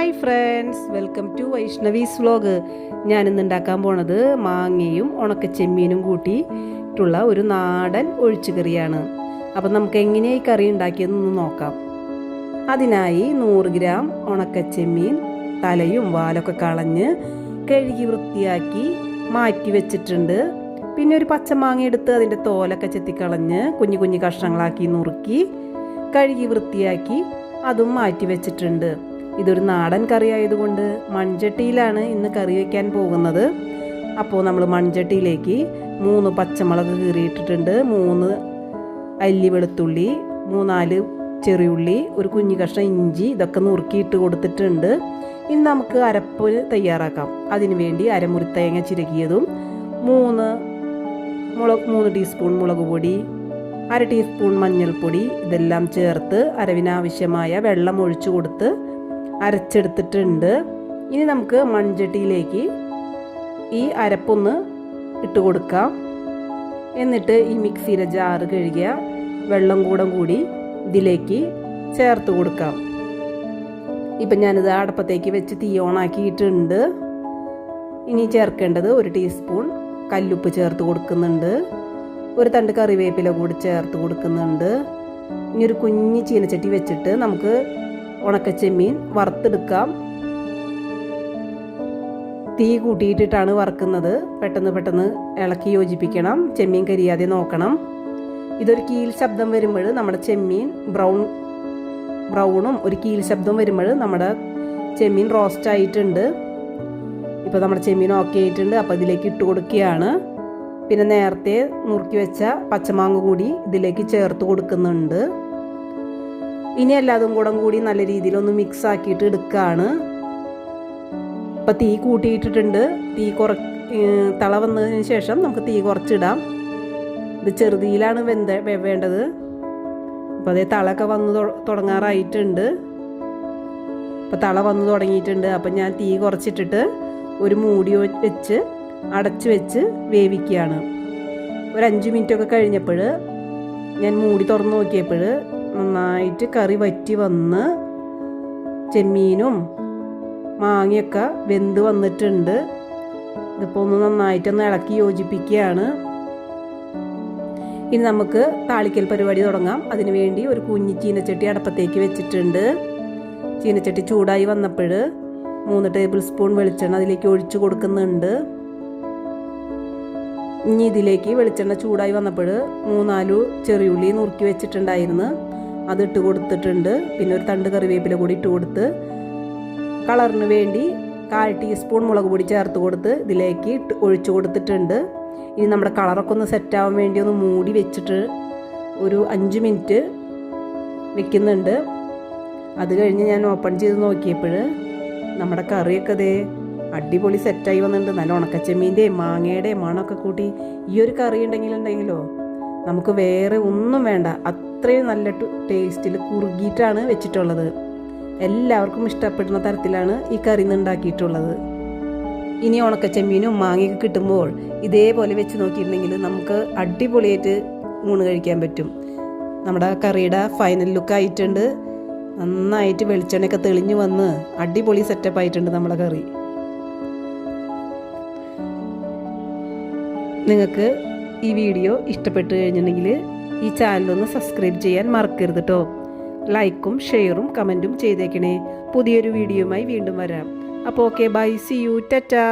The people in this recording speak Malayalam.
Hi friends welcome to Vaishnavi's vlog ഞാനിന്ന് ഉണ്ടാക്കാൻ പോണത് മാങ്ങയും ഉണക്ക ചെമ്മീനും കൂട്ടിയിട്ടുള്ള ഒരു നാടൻ ഒഴിച്ചുകറിയാണ്. അപ്പം നമുക്ക് എങ്ങനെയാണ് ഈ കറി ഉണ്ടാക്കിയതെന്ന് നോക്കാം. അതിനായി നൂറ് ഗ്രാം ഉണക്ക ചെമ്മീൻ തലയും വാലൊക്കെ കളഞ്ഞ് കഴുകി വൃത്തിയാക്കി മാറ്റി വെച്ചിട്ടുണ്ട്. പിന്നെ ഒരു പച്ചമാങ്ങ എടുത്ത് അതിന്റെ തോലൊക്കെ ചെത്തിക്കളഞ്ഞ് കുഞ്ഞു കുഞ്ഞു കഷ്ണങ്ങളാക്കി നുറുക്കി കഴുകി വൃത്തിയാക്കി അതും മാറ്റി വെച്ചിട്ടുണ്ട്. ഇതൊരു നാടൻ കറി ആയതുകൊണ്ട് മൺചട്ടിയിലാണ് ഇന്ന് കറി വയ്ക്കാൻ പോകുന്നത്. അപ്പോൾ നമ്മൾ മൺചട്ടിയിലേക്ക് മൂന്ന് പച്ചമുളക് കീറിയിട്ടിട്ടുണ്ട്. മൂന്ന് അല്ലി വെളുത്തുള്ളി മൂന്നാൽ ചെറിയുള്ളി ഒരു കുഞ്ഞു കഷ്ണം ഇഞ്ചി ഇതൊക്കെ നുറുക്കിയിട്ട് കൊടുത്തിട്ടുണ്ട്. ഇനി നമുക്ക് അരപ്പ് തയ്യാറാക്കാം. അതിനു വേണ്ടി അരമുറി തേങ്ങ ചിരകിയതും മൂന്ന് മുളക് മൂന്ന് ടീസ്പൂൺ മുളക് പൊടി അര ടീസ്പൂൺ മഞ്ഞൾപ്പൊടി ഇതെല്ലാം ചേർത്ത് അരവിനാവശ്യമായ വെള്ളം ഒഴിച്ചു കൊടുത്ത് അരച്ചെടുത്തിട്ടുണ്ട്. ഇനി നമുക്ക് മൺചട്ടിയിലേക്ക് ഈ അരപ്പൊന്ന് ഇട്ട് കൊടുക്കാം. എന്നിട്ട് ഈ മിക്സിയിലെ ജാറ് കഴുകിയ വെള്ളം കൂടം കൂടി ഇതിലേക്ക് ചേർത്ത് കൊടുക്കാം. ഇപ്പം ഞാനിത് അടപ്പത്തേക്ക് വെച്ച് തീ ഓണാക്കിയിട്ടുണ്ട് ഇനി ചേർക്കേണ്ടത് ഒരു ടീസ്പൂൺ കല്ലുപ്പ് ചേർത്ത് കൊടുക്കുന്നുണ്ട്. ഒരു തണ്ട് കറിവേപ്പില കൂടി ചേർത്ത് കൊടുക്കുന്നുണ്ട്. ഇനി ഒരു കുഞ്ഞ് ചീനച്ചട്ടി വെച്ചിട്ട് നമുക്ക് ഉണക്കച്ചെമ്മീൻ വറുത്തെടുക്കാം. തീ കൂട്ടിയിട്ടിട്ടാണ് വറുക്കുന്നത്. പെട്ടെന്ന് പെട്ടെന്ന് ഇളക്കി യോജിപ്പിക്കണം. ചെമ്മീൻ കരിയാതെ നോക്കണം. ഇതൊരു കീൽ ശബ്ദം വരുമ്പോൾ നമ്മുടെ ചെമ്മീൻ ബ്രൗൺ ബ്രൗണും ഒരു കീൽ ശബ്ദം വരുമ്പോൾ നമ്മുടെ ചെമ്മീൻ റോസ്റ്റ് ആയിട്ടുണ്ട്. ഇപ്പോൾ നമ്മുടെ ചെമ്മീൻ ഓക്കെ ആയിട്ടുണ്ട്. അപ്പോൾ ഇതിലേക്ക് ഇട്ട് കൊടുക്കുകയാണ്. പിന്നെ നേരത്തെ നുറുക്കി വെച്ച പച്ചമാങ്ങ കൂടി ഇതിലേക്ക് ചേർത്ത് കൊടുക്കുന്നുണ്ട്. ഇനി എല്ലാതും കൂടെ കൂടി നല്ല രീതിയിൽ ഒന്ന് മിക്സ് ആക്കിയിട്ട് എടുക്കുകയാണ് ഇപ്പം തീ കൂട്ടിയിട്ടിട്ടുണ്ട്. തീ കുറ തള വന്നതിന് ശേഷം നമുക്ക് തീ കുറച്ചിടാം. ഇത് ചെറുതിയിലാണ് വെന്ത വേണ്ടത്. അപ്പോൾ അതേ തളയൊക്കെ വന്ന് തുടങ്ങാറായിട്ടുണ്ട്. അപ്പോൾ തള വന്ന് തുടങ്ങിയിട്ടുണ്ട്. അപ്പം ഞാൻ തീ കുറച്ചിട്ടിട്ട് ഒരു മൂടി വെച്ച് അടച്ചു വെച്ച് വേവിക്കുകയാണ്. ഒരു അഞ്ച് മിനിറ്റൊക്കെ കഴിഞ്ഞപ്പോൾ ഞാൻ മൂടി തുറന്ന് നോക്കിയപ്പോൾ നന്നായിട്ട് കറി വറ്റി വന്ന് ചെമ്മീനും മാങ്ങയൊക്കെ വെന്ത് വന്നിട്ടുണ്ട്. ഇതിപ്പോൾ ഒന്ന് നന്നായിട്ടൊന്ന് ഇളക്കി യോജിപ്പിക്കുകയാണ്. ഇനി നമുക്ക് താളിക്കൽ പരിപാടി തുടങ്ങാം. അതിനുവേണ്ടി ഒരു കുഞ്ഞി ചീനച്ചട്ടി അടപ്പത്തേക്ക് വെച്ചിട്ടുണ്ട്. ചീനച്ചട്ടി ചൂടായി വന്നപ്പോൾ മൂന്ന് ടേബിൾ സ്പൂൺ വെളിച്ചെണ്ണ അതിലേക്ക് ഒഴിച്ചു കൊടുക്കുന്നുണ്ട്. ഇനി ഇതിലേക്ക് വെളിച്ചെണ്ണ ചൂടായി വന്നപ്പോൾ മൂന്നാലു ചെറിയുള്ളി നുറുക്കി വെച്ചിട്ടുണ്ടായിരുന്നു. അത് ഇട്ട് കൊടുത്തിട്ടുണ്ട്. പിന്നെ ഒരു തണ്ട് കറിവേപ്പില കൂടി ഇട്ട് കൊടുത്ത് കളറിന് വേണ്ടി കാൽ ടീസ്പൂൺ മുളക് പൊടി ചേർത്ത് കൊടുത്ത് ഇതിലേക്ക് ഇട്ട് ഒഴിച്ചു കൊടുത്തിട്ടുണ്ട്. ഇനി നമ്മുടെ കളറൊക്കെ ഒന്ന് സെറ്റാവാൻ വേണ്ടി ഒന്ന് മൂടി വെച്ചിട്ട് ഒരു അഞ്ച് മിനിറ്റ് വെക്കുന്നുണ്ട്. അത് കഴിഞ്ഞ് ഞാൻ ഓപ്പൺ ചെയ്ത് നോക്കിയപ്പോൾ നമ്മുടെ കറിയൊക്കെ അതേ അടിപൊളി സെറ്റായി വന്നിട്ടുണ്ട്. നല്ല ഉണക്കച്ചെമ്മീന്റെയും മാങ്ങയുടെയും മണമൊക്കെ കൂട്ടി. ഈ ഒരു കറി ഉണ്ടെങ്കിലുണ്ടെങ്കിലോ നമുക്ക് വേറെ ഒന്നും വേണ്ട. അത്രയും നല്ല ടേസ്റ്റിൽ കുറുകിയിട്ടാണ് വെച്ചിട്ടുള്ളത്. എല്ലാവർക്കും ഇഷ്ടപ്പെടുന്ന തരത്തിലാണ് ഈ കറി ഉണ്ടാക്കിയിട്ടുള്ളത്. ഇനി ഉണക്കച്ചെമ്മീനും മാങ്ങയൊക്കെ കിട്ടുമ്പോൾ ഇതേപോലെ വെച്ച് നോക്കിയിട്ടുണ്ടെങ്കിൽ നമുക്ക് അടിപൊളിയായിട്ട് ഊണ് കഴിക്കാൻ പറ്റും. നമ്മുടെ കറിയുടെ ഫൈനൽ ലുക്ക് ആയിട്ടുണ്ട്. നന്നായിട്ട് വെളിച്ചെണ്ണയൊക്കെ തെളിഞ്ഞു വന്ന് അടിപൊളി സെറ്റപ്പ് ആയിട്ടുണ്ട് നമ്മുടെ കറി. നിങ്ങൾക്ക് ഈ വീഡിയോ ഇഷ്ടപ്പെട്ടു കഴിഞ്ഞിട്ടുണ്ടെങ്കിൽ ഈ ചാനലൊന്ന് സബ്സ്ക്രൈബ് ചെയ്യാൻ മറക്കരുത് കേട്ടോ ലൈക്കും ഷെയറും കമന്റും ചെയ്തേക്കണേ. പുതിയൊരു വീഡിയോയുമായി വീണ്ടും വരാം. അപ്പോൾ okay bye see you tata